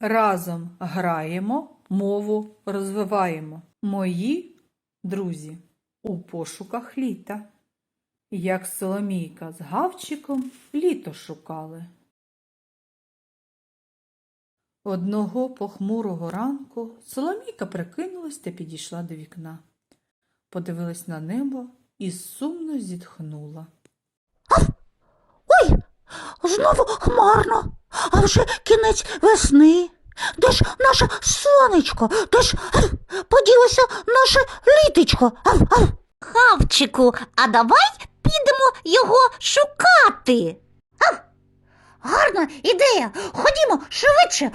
Разом граємо, мову розвиваємо. Мої друзі у пошуках літа. Як Соломійка з Гавчиком літо шукали. Одного похмурого ранку Соломійка прикинулась та підійшла до вікна. Подивилась на небо і сумно зітхнула. Ой, знову хмарно, а вже кінець весни. Де ж наше сонечко? Де ж поділося наше літечко? Хавчику, а давай підемо його шукати. Ах, гарна ідея. Ходімо швидше.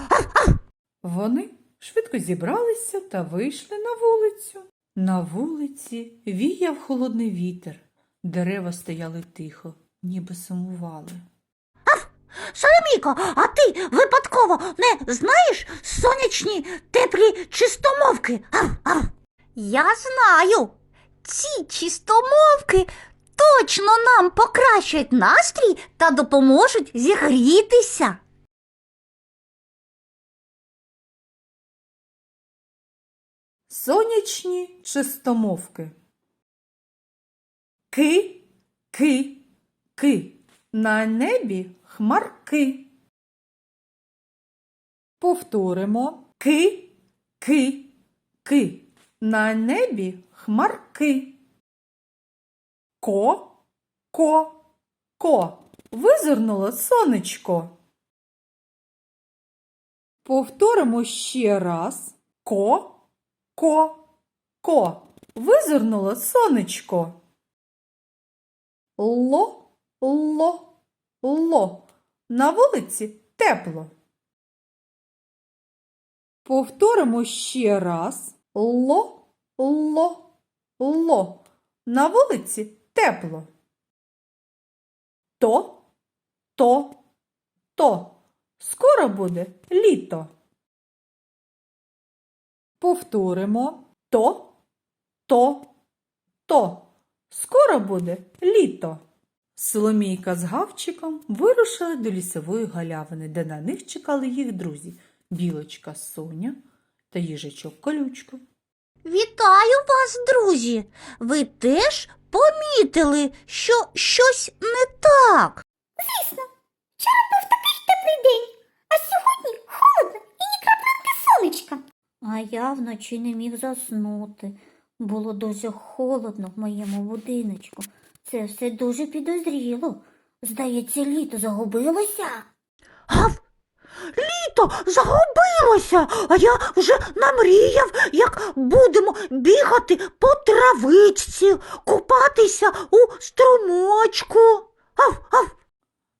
Вони швидко зібралися та вийшли на вулицю. На вулиці віяв холодний вітер. Дерева стояли тихо, ніби сумували. Соломійко, а ти випадково не знаєш сонячні теплі чистомовки? Ах, ах. Я знаю. Ці чистомовки точно нам покращать настрій та допоможуть зігрітися. Сонячні чистомовки. Ки, ки, ки. На небі хмарки. Повторимо. Ки, ки, ки. На небі хмарки. Ко, ко, ко. Визирнуло сонечко. Повторимо ще раз. Ко, ко, ко. Визирнуло сонечко. Ло, ло, ло. На вулиці тепло. Повторимо ще раз. Ло, ло, ло. На вулиці тепло. То, то, то. Скоро буде літо. Повторимо то, то, то. Скоро буде літо. Соломійка з Гавчиком вирушили до лісової галявини, де на них чекали їх друзі білочка Соня та їжачок Колючко. Вітаю вас, друзі! Ви теж помітили, що щось не так. Звісно, вчора був такий теплий день, а сьогодні холодно і ні краплинки сонечка. А я вночі не міг заснути. Було дуже холодно в моєму будиночку. Це все дуже підозріло. Здається, літо загубилося. Гав, літо загубилося, а я вже намріяв, як будемо бігати по травичці, купатися у струмочку. Гав, гав.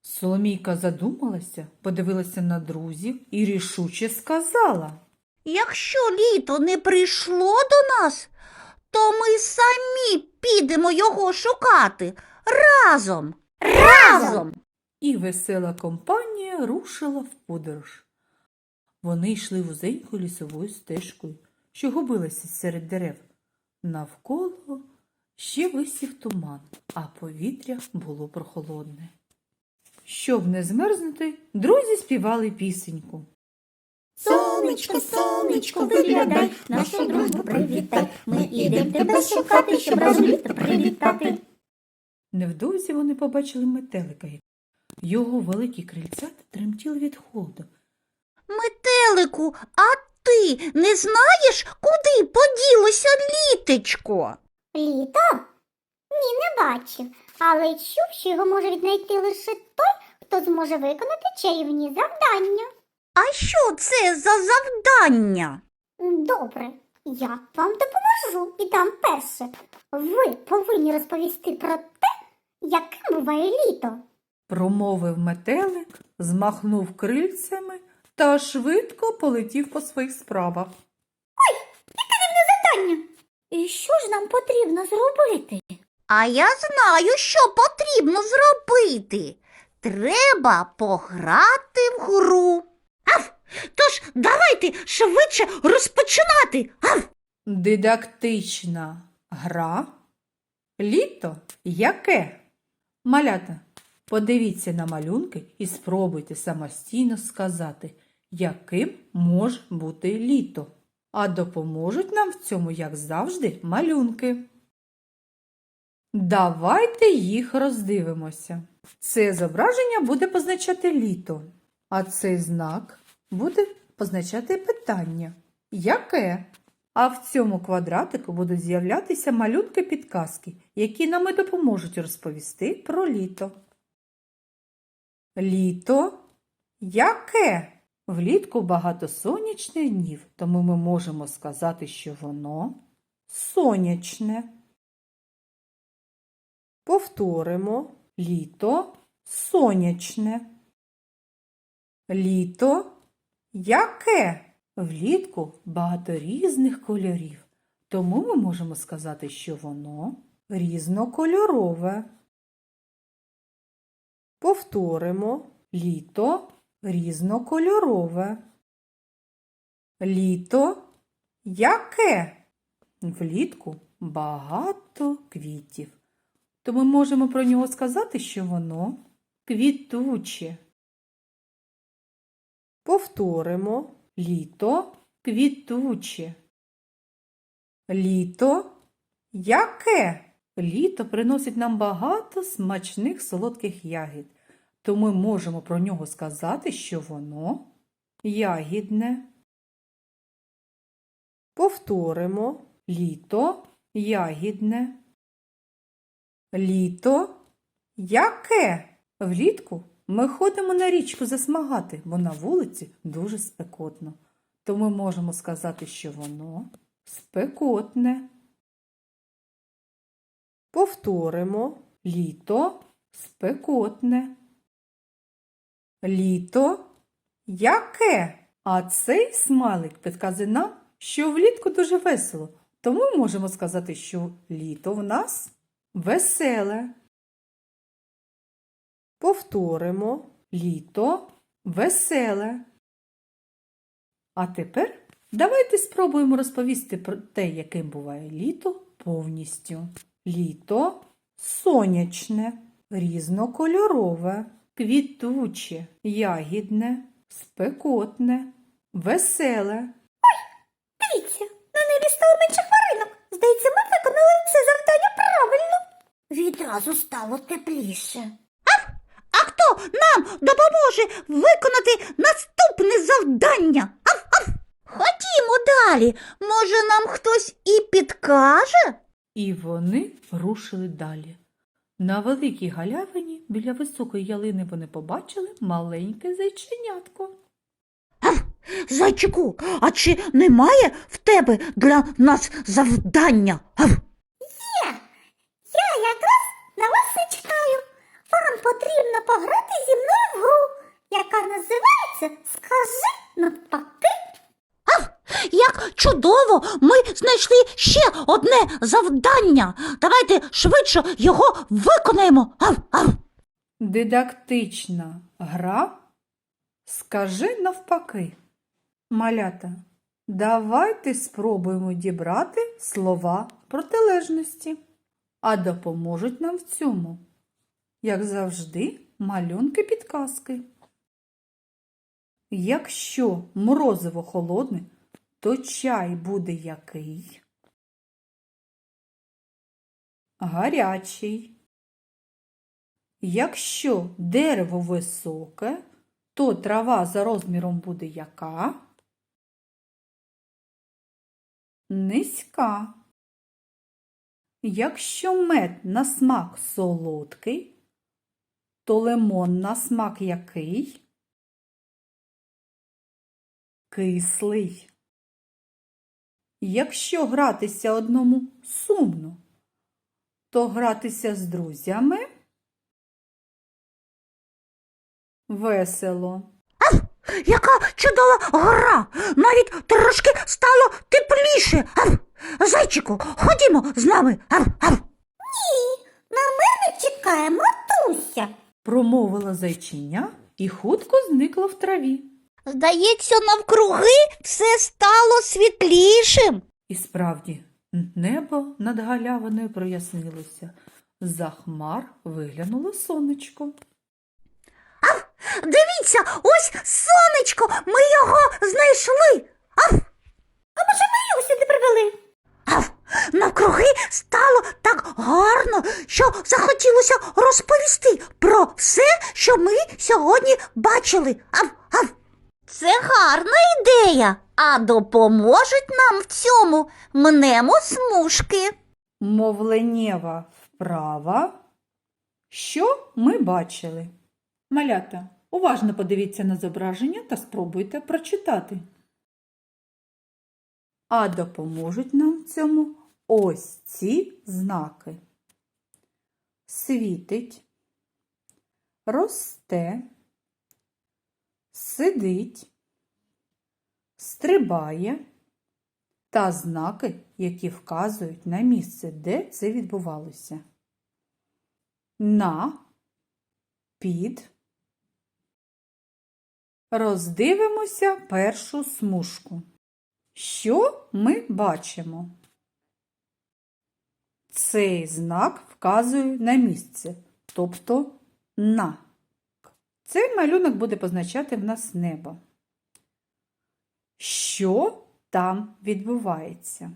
Соломійка задумалася, подивилася на друзів і рішуче сказала. Якщо літо не прийшло до нас, то ми самі підемо його шукати разом. Разом. І весела компанія рушила в подорож. Вони йшли вузенькою лісовою стежкою, що губилася серед дерев. Навколо ще висів туман, а повітря було прохолодне. Щоб не змерзнути, друзі співали пісеньку. Сонечко, сонечко, виглядай, нашу дружбу привітай. Ми ідем тебе шукати, щоб разом літо привітати. Невдовзі вони побачили метелика. Його великі крильця тремтіли від холоду. Метелику, а ти не знаєш, куди поділося літечко? Літо? Ні, не бачив, але чув, що його може віднайти лише той, хто зможе виконати чарівні завдання. А що це за завдання? Добре, я вам допоможу і дам перше. Ви повинні розповісти про те, яким буває літо. Промовив метелик, змахнув крильцями та швидко полетів по своїх справах. Ой, яке дивне Завдання. І що ж нам потрібно зробити? А я знаю, що потрібно зробити. Треба пограти в гру. Ав, тож давайте швидше розпочинати. Ав. Дидактична гра. Літо яке? Малята, подивіться на малюнки і спробуйте самостійно сказати, яким може бути літо. А допоможуть нам в цьому, як завжди, малюнки. Давайте їх роздивимося. Це зображення буде позначати літо, а цей знак буде позначати питання. Яке? А в цьому квадратику будуть з'являтися малюнки підказки, які нам і допоможуть розповісти про літо. Літо яке? Влітку багато сонячних днів, тому ми можемо сказати, що воно сонячне. Повторимо літо сонячне. Літо яке? Влітку багато різних кольорів, тому ми можемо сказати, що воно різнокольорове. Повторимо літо різнокольорове. Літо яке? Влітку багато квітів. То ми можемо про нього сказати, що воно квітуче. Повторимо літо квітуче. Літо яке? Літо приносить нам багато смачних солодких ягід, то ми можемо про нього сказати, що воно ягідне. Повторимо літо ягідне. Літо яке? Влітку ми ходимо на річку засмагати, бо на вулиці дуже спекотно. То ми можемо сказати, що воно спекотне. Повторимо літо спекотне. Літо яке? А цей смайлик підказує нам, що влітку дуже весело. Тому можемо сказати, що літо в нас веселе. Повторимо літо веселе. А тепер давайте спробуємо розповісти про те, яким буває літо повністю. Літо сонячне, різнокольорове, квітуче, ягідне, спекотне, веселе. Ой, Дивіться, на небі стало менше хмаринок. Здається, ми виконали це завдання правильно. Відразу стало тепліше. Хто нам допоможе виконати наступне завдання? Ав, ав. Ходімо далі. Може, нам хтось і підкаже? І вони рушили далі. На великій галявині біля високої ялини вони побачили маленьке зайченятко. Зайчику, а чи немає в тебе для нас завдання? Ав. Я якраз на вас і чекаю. Вам потрібно пограти зі мною в гру, яка називається Скажи навпаки. Як чудово! Ми знайшли ще одне завдання. Давайте швидше його виконаємо. Ав, ав. Дидактична гра Скажи навпаки. Малята, давайте спробуємо дібрати слова протилежності, а допоможуть нам в цьому, як завжди, малюнки підказки. Якщо морозиво холодне, то чай буде який? Гарячий. Якщо дерево високе, то трава за розміром буде яка? Низька. Якщо мед на смак солодкий, то лимон на смак який? Кислий. Якщо гратися одному сумно, то гратися з друзями весело. Яка чудова гра! Навіть трошки стало тепліше. Ав. Зайчику, ходімо з нами. Ав, ав. На мене чекає матуся. Промовила зайчиня і хутко зникла в траві. Здається, навкруги все стало світлішим. І справді, небо над галявиною прояснилося. За хмар виглянуло сонечко. Дивіться, ось сонечко, ми його знайшли. Ав, Його сюди привели. ав, навкруги стало так гарно, що захотілося розповісти про все, що ми сьогодні бачили. Ав, ав. Це гарна ідея. А допоможуть нам в цьому мнемо смужки. Мовленєва вправа. Що ми бачили? Малята, уважно подивіться на зображення та спробуйте прочитати. А допоможуть нам в цьому ось ці знаки. Світить, росте, сидить, стрибає та знаки, які вказують на місце, де це відбувалося. На, під. Роздивимося першу смужку. Що ми бачимо? Цей знак вказує на місце, тобто на. Цей малюнок буде позначати в нас небо. Що там відбувається?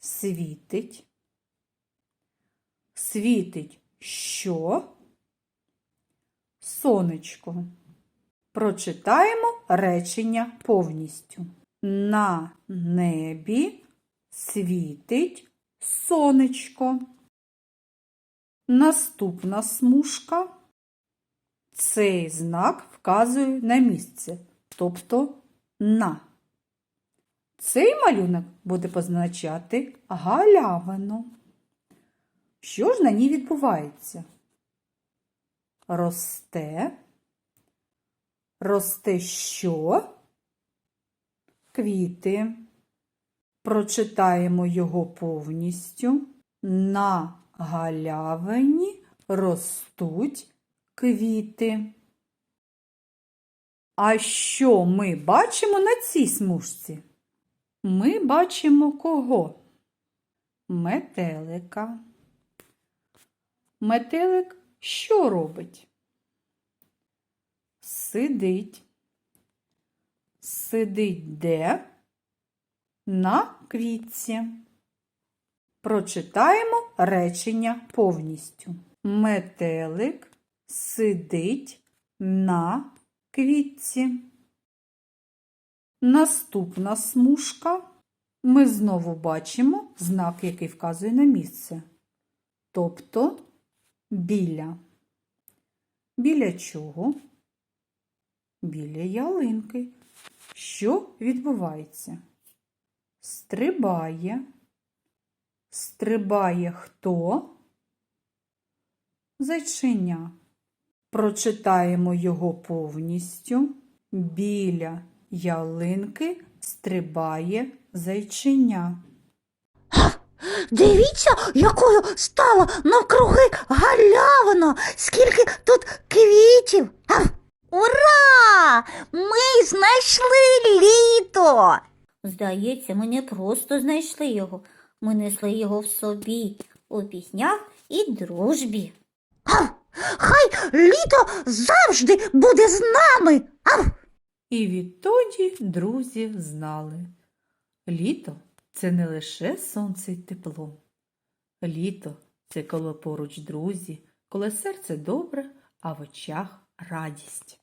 Світить. Світить що? Сонечко. Прочитаємо речення повністю. На небі світить сонечко. Наступна смужка. Цей знак вказує на місце, тобто на. Цей малюнок буде позначати галявину. Що ж на ній відбувається? Росте. Росте що? Квіти. Прочитаємо його повністю. На галявині ростуть квіти. А що ми бачимо на цій смужці? Ми бачимо кого? Метелика. Метелик що робить? Сидить. Сидить де? На квітці. Прочитаємо речення повністю. Метелик сидить на квітці. Наступна смужка. Ми знову бачимо знак, який вказує на місце. Тобто біля. Біля чого? Біля ялинки. Що відбувається? Стрибає. Стрибає хто? Зайчиня. Прочитаємо його повністю. Біля ялинки стрибає зайчиня. Дивіться, якою стало навкруги галявина, скільки тут квітів. Ура! Ми знайшли літо. Здається, ми не просто знайшли його. Ми несли його в собі у піснях і дружбі. Ав! Хай літо завжди буде з нами. Ав! І відтоді друзі знали. Літо це не лише сонце й тепло. Літо це коли поруч друзі, коли серце добре, а в очах радість.